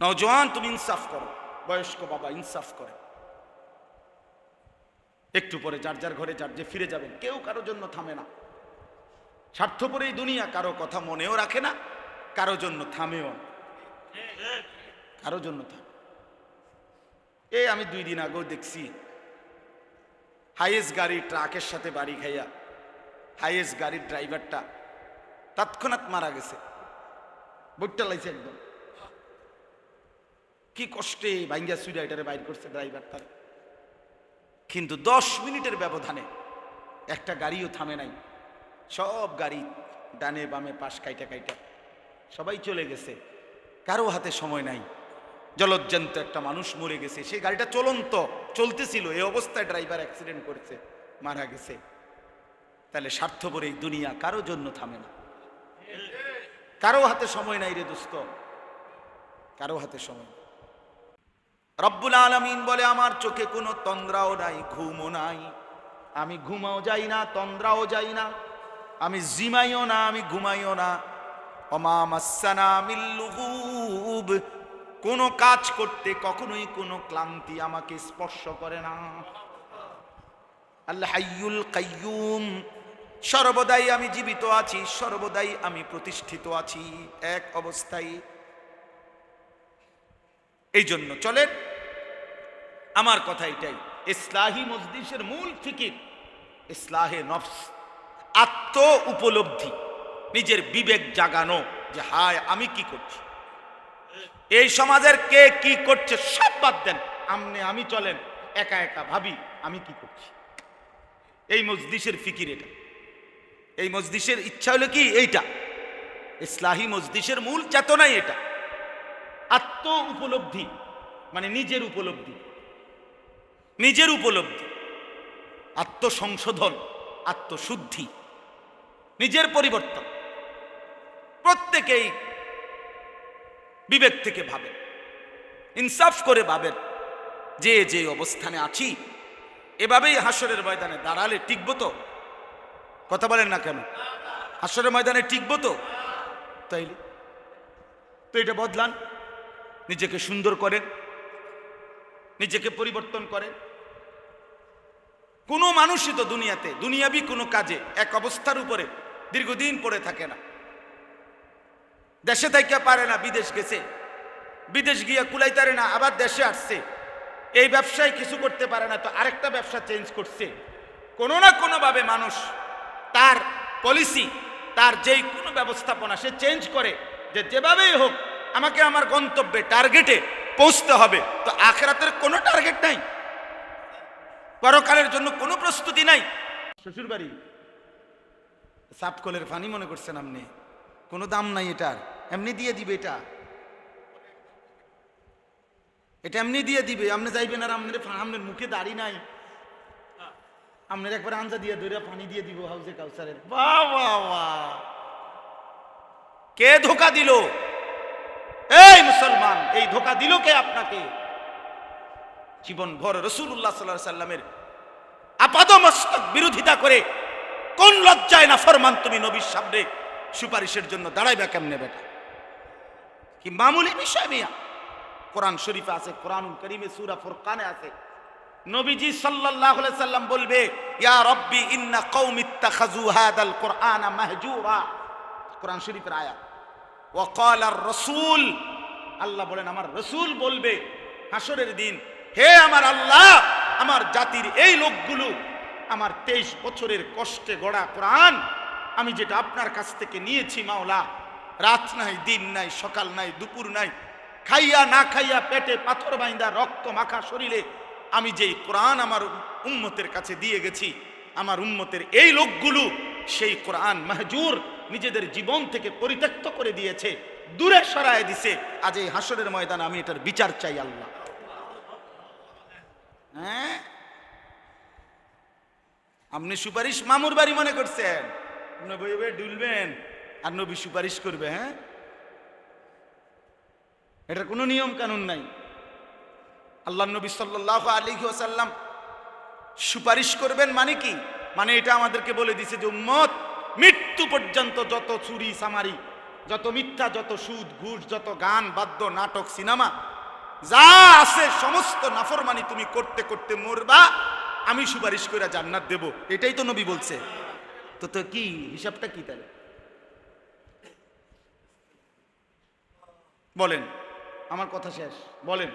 নওজোয়ান, তুমি ইনসাফ করো। বয়স্ক বাবা, ইনসাফ করে। একটু পরে যার যার ঘরে যার যে ফিরে যাবেন, কেউ কারোর জন্য থামে না। স্বার্থপর এই দুনিয়া কারও কথা মনেও রাখে না, কারও জন্য থামেও কারও জন্য থামে। এই আমি দুই দিন আগেও দেখছি, হাইয়েস্ট গাড়ি ট্রাকের সাথে বাড়ি খাইয়া, হাইয়েস্ট গাড়ির ড্রাইভারটা তৎক্ষণাৎ মারা গেছে। বইটা লাইছে একদম। কি কষ্টে ভাঙ্গা সুইডা এটারে বাইর করছে ড্রাইভার তার। কিন্তু দশ মিনিটের ব্যবধানে একটা গাড়িও থামে নাই। সব গাড়ি ডানে বামে পাশ কাইটা কাইটা। সবাই চলে গেছে। কারও হাতে সময় নাই। জলজ্জান্ত একটা মানুষ মরে গেছে। সেই গাড়িটা চলন্ত, চলতেছিল। এই অবস্থায় ড্রাইভার অ্যাক্সিডেন্ট করেছে, মারা গেছে। তাহলে স্বার্থপর এই দুনিয়া কারও জন্য থামে না। কারও হাতে সময় নাই রে দোস্ত। কারও হাতে সময়। রব্বুল আলমিন বলে, আমার চোখে কোনো তন্দ্রাও নাই, ঘুমও নাই। আমি ঘুমাও যাই না, তন্দ্রাও যাই না। আমি জিমাইও না, আমি ঘুমাইও না। কোনো কাজ করতে কখনোই কোনো ক্লান্তি আমাকে স্পর্শ করে না। আল্লাহ কাইয়ুম। সর্বদাই আমি জীবিত আছি, সর্বদাই আমি প্রতিষ্ঠিত আছি, এক অবস্থায়। এই জন্য চলেন আমার কথা এটাই। ইসলাহি মজলিসের মূল ফিকির ইসলাহে নফস, আত্ম উপলব্ধি, নিজের বিবেক জাগানো যে হায়, আমি কি করছি? এই সমাজের কে কি করছে সব বাদ দেন। আমনে আমি চলেন, একা একা ভাবি আমি কি করছি। এই মজলিসের ফিকির এটা। এই মজলিসের ইচ্ছা হলো কি? এইটা। ইসলাহি মজলিসের মূল চেতনাই এটা। আত্ম উপলব্ধি মানে নিজের উপলব্ধি। নিজের উপলব্ধি, আত্মসংশোধন, আত্মশুদ্ধি, নিজের পরিবর্তন। প্রত্যেকেই বিবেক থেকে ভাবেন, ইনসাফ করে ভাবেন, যে যে অবস্থানে আছি, এভাবেই হাসরের ময়দানে দাঁড়ালে টিকবো তো? কথা বলেন না কেন? হাসরের ময়দানে টিকবো তো? তাইলে? তো এটা বদলান, নিজেকে সুন্দর করেন, নিজেকে পরিবর্তন করেন। কোনো মানুষই তো দুনিয়াতে, দুনিয়াবি কোনো কাজে এক অবস্থার উপরে দীর্ঘদিন পড়ে থাকে না। দেশে থেকে পারে না, বিদেশ গেছে। বিদেশ গিয়ে কুলাইতারে না, আবার দেশে আসছে। এই ব্যবসায় কিছু করতে পারে না, তো আরেকটা ব্যবসা চেঞ্জ করছে। কোনো না কোনোভাবে মানুষ তার পলিসি তার যেই কোনো ব্যবস্থাপনা সে চেঞ্জ করে, যে যেভাবেই হোক, আমাকে আমার গন্তব্যে টার্গেটে পৌঁছতে হবে। তো আখরাতের কোনো টার্গেট নাই। পরকালের জন্য কোনো প্রস্তুতি নাই। শ্বশুর বাড়ি সাপকলের ফানি মনে করছেন আপনি। কোনো দাম নাই এটার। এমনি দিয়ে দিবে এটা। এটা এমনি দিয়ে দিবে। আপনি যাইবেন আর আপনার আপনার মুখে দাড়ি নাই। আপনার একবার আঞ্জা দিয়ে ধরে পানি দিয়ে দিব হাউজে কাউসারের। বাহ বাহ। কে ধোকা দিল? এই মুসলমান, এই ধোকা দিল কে আপনাকে? জীবন ভর রসুল্লাহ সাল্লাহ সাল্লামের আপাদ মস্তক বিরোধিতা করে কোন লজ্জায় না ফরমান তুমি নবীর সামনে সুপারিশের জন্য দাঁড়াইবা কেমনে বেটা? কি মামুলি বিষয় মিয়া? কোরআন শরীফে আছে কোরআন করিমে, সুরা ফুরকানে আছে। নবীজি সাল্লাল্লাহু আলাইহি সাল্লাম বলবে, ইয়া রব্বি ইন্না কওমি ইত্তাখাযু হাদাল কুরআনা মাহজুরা। কোরআন শরীফের আয়াত। ওয়া আর রাসূল, আল্লাহ বলেন, আমার রসূল বলবে হাসরের দিন হে আমার আল্লাহ, আমার জাতির এই লোকগুলো আমার তেইশ বছরের কষ্টে গড়া কোরআন আমি যেটা আপনার কাছ থেকে নিয়েছি মাওলা, রাত নাই, দিন নাই, সকাল নাই, দুপুর নাই, খাইয়া না খাইয়া পেটে পাথর বাইন্দা রক্ত মাখা শরীরে আমি যেই কোরআন আমার উম্মতের কাছে দিয়ে গেছি, আমার উম্মতের এই লোকগুলো সেই কোরআন মাহজুর নিজেদের জীবন থেকে পরিত্যক্ত করে দিয়েছে, দূরে সরায় দিছে, আজ এই হাসরের ময়দানে আমি এটার বিচার চাই আল্লাহ। হ্যাঁ? আপনি সুপারিশ মামুর বাড়ি মনে করছেন? বই ডুলবেন। আর নবী সুপারিশ করবে হ্যাঁ? এটার কোনো নিয়ম কানুন নাই। আল্লাহ নবী সাল্লাহ আলী ওসাল্লাম সুপারিশ করবেন মানে কি? মানে এটা আমাদেরকে বলে দিছে যে উম্মত মৃত্যু পর্যন্ত যত চুরি সামারি যত মিথ্যা যত সুদ ঘুষ যত গান বাদ্য নাটক সিনেমা যা আছে সমস্ত নাফরমানি তুমি করতে করতে মরবা, আমি সুপারিশ করে জান্নাত দেব। এটাই তো নবী বলছে। তো তো কি, হিসাবটা কি তাহলে? বলেন, আমার কথা শেষ। বলেন।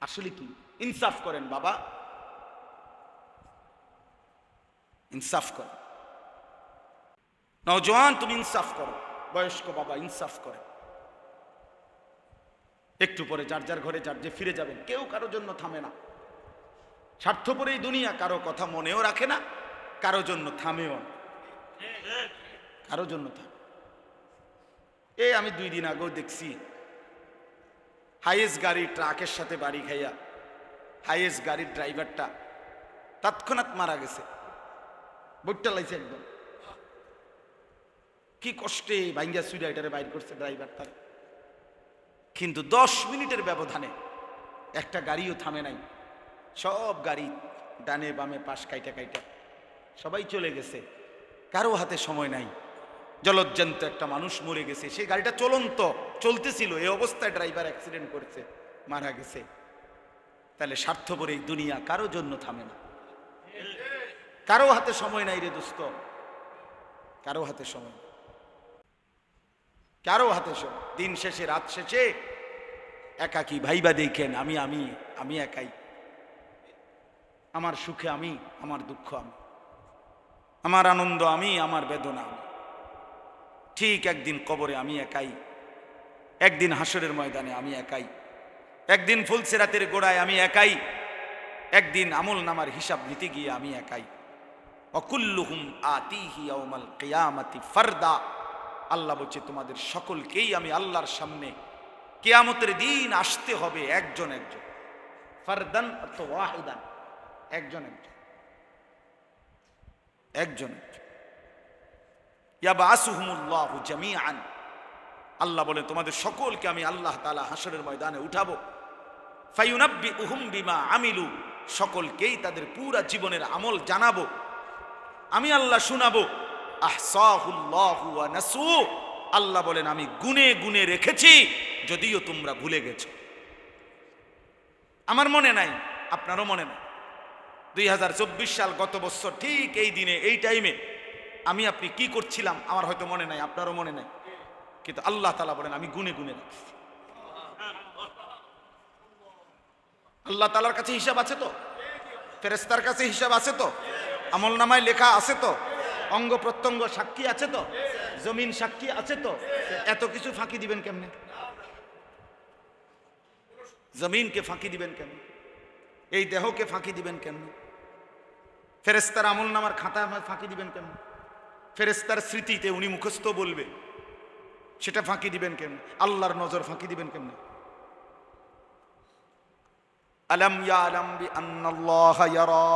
আসলে কি? ইনসাফ করেন বাবা। ইনসাফ করেন। নওজোয়ান, তুমি ইনসাফ করো। বয়স্ক বাবা, ইনসাফ করে একটু পরে যার যার ঘরে যার যে ফিরে যাবেন কেউ কারোর জন্য থামে না। স্বার্থপর এই দুনিয়া কারও কথা মনেও রাখে না কারও জন্য থামেও না। কারও জন্য থামে। এ আমি দুই দিন আগেও দেখছি, হাইয়েস্ট গাড়ি ট্রাকের সাথে বাড়ি খাইয়া, হাইয়েস্ট গাড়ির ড্রাইভারটা তৎক্ষণাৎ মারা গেছে। বইটা লাইছে একদম। কি কষ্টে ভাঙ্গা সুইডাইটারে বাইর করছে ড্রাইভার তার। কিন্তু দশ মিনিটের ব্যবধানে একটা গাড়িও থামে নাই। সব গাড়ি ডানে বামে পাশ কাইটা কাইটা। সবাই চলে গেছে। কারও হাতে সময় নাই। জলজ্জান্ত একটা মানুষ মরে গেছে। সেই গাড়িটা চলন্ত, চলতেছিল। এই অবস্থায় ড্রাইভার অ্যাক্সিডেন্ট করেছে, মারা গেছে। তাহলে স্বার্থপর এই দুনিয়া কারও জন্য থামে না। কারও হাতে সময় নাই রে দোস্ত। কারও হাতে সময়। কারও হাতে সময় দিন শেষে, রাত শেষে একাকি ভাইবা দেখেন, আমি আমি আমি একাই। আমার সুখে আমি, আমার দুঃখ আমি। আমার আনন্দ আমি, আমার বেদনা আমি। ঠিক একদিন কবরে আমি একাই। একদিন হাসরের ময়দানে আমি একাই। একদিন ফুলসেরাতের গোড়ায় আমি একাই। একদিন আমল নামার হিসাব নিতে গিয়ে আমি একাই। অকুল্লুহুম আতিহি ইয়াউমাল কিয়ামাতি ফারদা। আল্লাহ বলছে, তোমাদের সকলকেই আমি আল্লাহর সামনে কেয়ামতের দিন আসতে হবে একজন একজন। ফারদান ওয়াহিদান, একজন একজন। একজন ইয়াবাসুহুমুল্লাহু আল্লাহ বলে, তোমাদের সকলকে আমি আল্লাহ তালা হাসরের ময়দানে উঠাবো। ফায়ুনাব্বি উহুম বিমা আমিলু। সকলকেই তাদের পুরা জীবনের আমল জানাব। আমি আল্লাহ শুনাবো। নাসু। আল্লাহ বলেন, আমি গুনে গুনে রেখেছি, যদিও তোমরা ভুলে গেছো। আমার মনে নাই, আপনারও মনে নাই। দুই হাজার চব্বিশ সাল গত বছর ঠিক এই দিনে, এই টাইমে আমি আপনি কি করছিলাম, আমার হয়তো মনে নাই, আপনারও মনে নাই। কিন্তু আল্লাহ তালা বলেন, আমি গুনে গুনে রাখছি। আল্লাহ তালার কাছে হিসাব আছে তো? ফেরেস্তার কাছে হিসাব আছে তো? আমল নামায় লেখা আছে তো? অঙ্গ প্রত্যঙ্গ সাক্ষী আছে তো? জমিন সাক্ষী আছে তো? এত কিছু ফাঁকি দিবেন কেমনে? জমিনকে ফাঁকি দিবেন কেমনে? এই দেহকে ফাঁকি দিবেন কেমনে? ফেরেস্তার আমল নামার খাতা ফাঁকি দিবেন কেমনে? ফেরেস্তার স্মৃতিতে উনি মুখস্থ বলবে, সেটা ফাঁকি দিবেন কেমনে? আল্লাহর নজর ফাঁকি দিবেন কেমনে? আলম ইয়ালাম বি আন্নাল্লাহ ইয়ারা।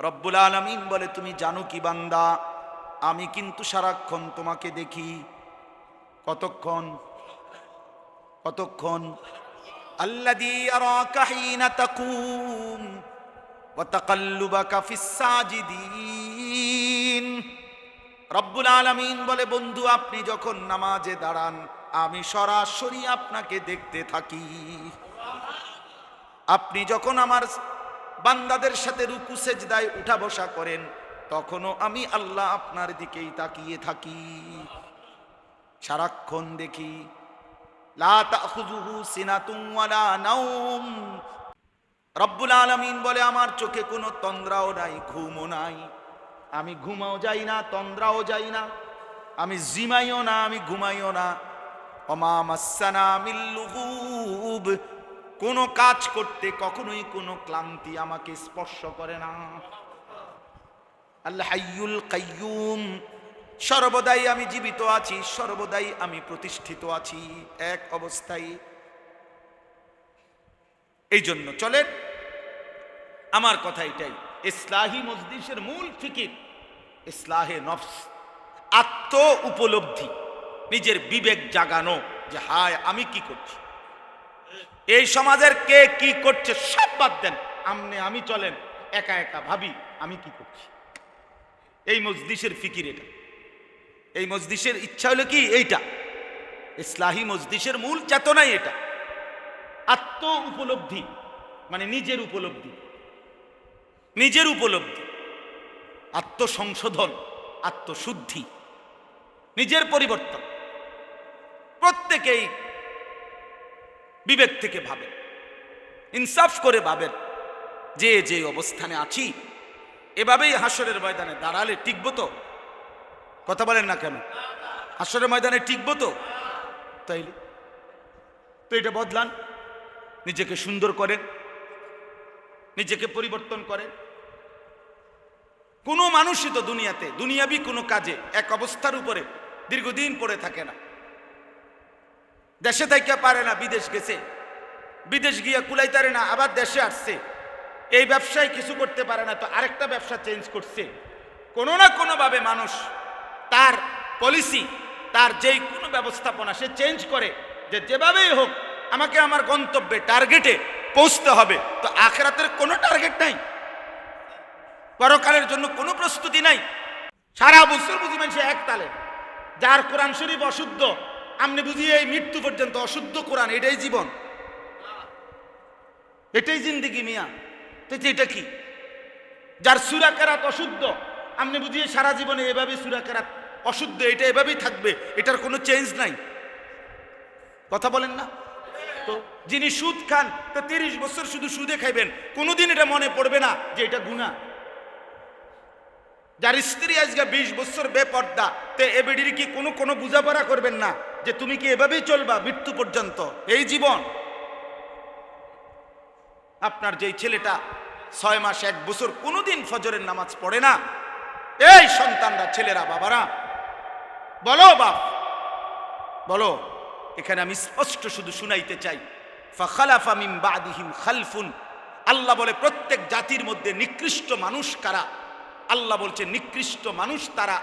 রব্বুল আলামিন বলে, তুমি জানো কি বান্দা? আমি কিন্তু সারাক্ষণ তোমাকে দেখি। কতক্ষণ? কতক্ষণ? আল্লাযী ইয়ারাকা হিনা তাকুম ওয়া তাকাল্লুবাকা ফিস সাজিদিন। রব্বুল আলামিন বলে, বন্ধু, আপনি যখন নামাজে দাঁড়ান, আমি সরাসরি আপনাকে দেখতে থাকি। আপনি যখন আমার বান্দাদের সাথে রুকু সেজদায় উঠা বসা করেন, তখনও আমি আল্লাহ আপনার দিকেই তাকিয়ে থাকি। সারাক্ষণ দেখি রব্বুল আলামিন বলে, আমার চোখে কোনো তন্দ্রাও নাই, ঘুমও নাই। আমি ঘুমাও যাই না, তন্দ্রাও যাই না। আমি জিমাইও না, আমি ঘুমাইও না। অমা মাসানা মিল্লুগুব কোনো কাজ করতে কখনোই কোনো ক্লান্তি আমাকে স্পর্শ করে না। আল্লাহ কাইয়ুম, সর্বদাই আমি জীবিত আছি, সর্বদাই আমি প্রতিষ্ঠিত আছি, এক অবস্থায়। এই জন্য চলেন, আমার কথা এটাই, ইসলাহি মজলিসের মূল ফিকির, ইসলাহে নফস, আত্ম উপলব্ধি, নিজের বিবেক জাগানো যে হায়, আমি কি করছি? এই সমাজের কে কি করছে সব বাদ দেন। আমনে আমি চলেন, একা একা ভাবি আমি কি করছি। এই মজলিসের ফিকির এটা। এই মজলিসের ইচ্ছা হলো কি? এইটা। ইসলাহী মজলিসের মূল চেতনাই এটা। আত্ম উপলব্ধি মানে নিজের উপলব্ধি। নিজের উপলব্ধি। আত্মসংশোধন, আত্মশুদ্ধি। নিজের পরিবর্তন। প্রত্যেকেই বিবেক থেকে ভাবেন, ইনসাফ করে ভাবেন, যে যে অবস্থানে আছি, এভাবেই হাসরের ময়দানে দাঁড়ালে টিকব তো? কথা বলেন না কেন? হাসরের ময়দানে টিকব তো? তাইলে? তো এটা বদলান, নিজেকে সুন্দর করেন, নিজেকে পরিবর্তন করেন। কোনো মানুষই তো দুনিয়াতে, দুনিয়াবি কোনো কাজে এক অবস্থার উপরে দীর্ঘদিন পড়ে থাকে না। দেশে থাইকা পারে না, বিদেশ গেছে। বিদেশ গিয়া কুলাইতারে না, আবার দেশে আসছে। এই ব্যবসায় কিছু করতে পারে না, তো আরেকটা ব্যবসা চেঞ্জ করছে। কোনো না কোনোভাবে মানুষ তার পলিসি তার যেই কোনো ব্যবস্থাপনা সে চেঞ্জ করে, যে যেভাবেই হোক, আমাকে আমার গন্তব্যে টার্গেটে পৌঁছতে হবে। তো আখেরাতের কোনো টার্গেট নাই। পরকালের জন্য কোনো প্রস্তুতি নাই। সারা বছর বুঝিবেন সে এক তালে। যার কোরআন শরীফ অশুদ্ধ আপনি বুঝিয়ে এই মৃত্যু পর্যন্ত অশুদ্ধ কোরআন, এটাই জীবন। এটাই জিন্দিগি মিয়া। তো এটা কি? যার সুরাকেরাত অশুদ্ধ, আপনি বুঝিয়ে সারা জীবনে এভাবে সুরাকেরাত অশুদ্ধ, এটা এভাবেই থাকবে, এটার কোনো চেঞ্জ নাই। কথা বলেন না? তো যিনি সুদ খান, তো তিরিশ বছর শুধু সুদে খাইবেন, কোনোদিন এটা মনে পড়বে না যে এটা গুণা যার স্ত্রী আজকে বিশ বছর বেপর্দা, তে এ বেডির কি কোনো কোনো বুঝাপড়া করবেন না? যে তুমি কি এভাবেই চলবা মৃত্যু পর্যন্ত? এই জীবন। আপনার যেই ছেলেটা ছয় মাস এক বছর কোনোদিন ফজরের নামাজ পড়ে না, এই সন্তানরা ছেলেরা বাবারা, বলো বাপ, বলো, এখানে আমি স্পষ্ট শুধু শুনাইতে চাই। খালফুন। আল্লাহ বলে প্রত্যেক জাতির মধ্যে নিকৃষ্ট মানুষ কারা? আল্লাহ বলছে, নিকৃষ্ট মানুষ তারা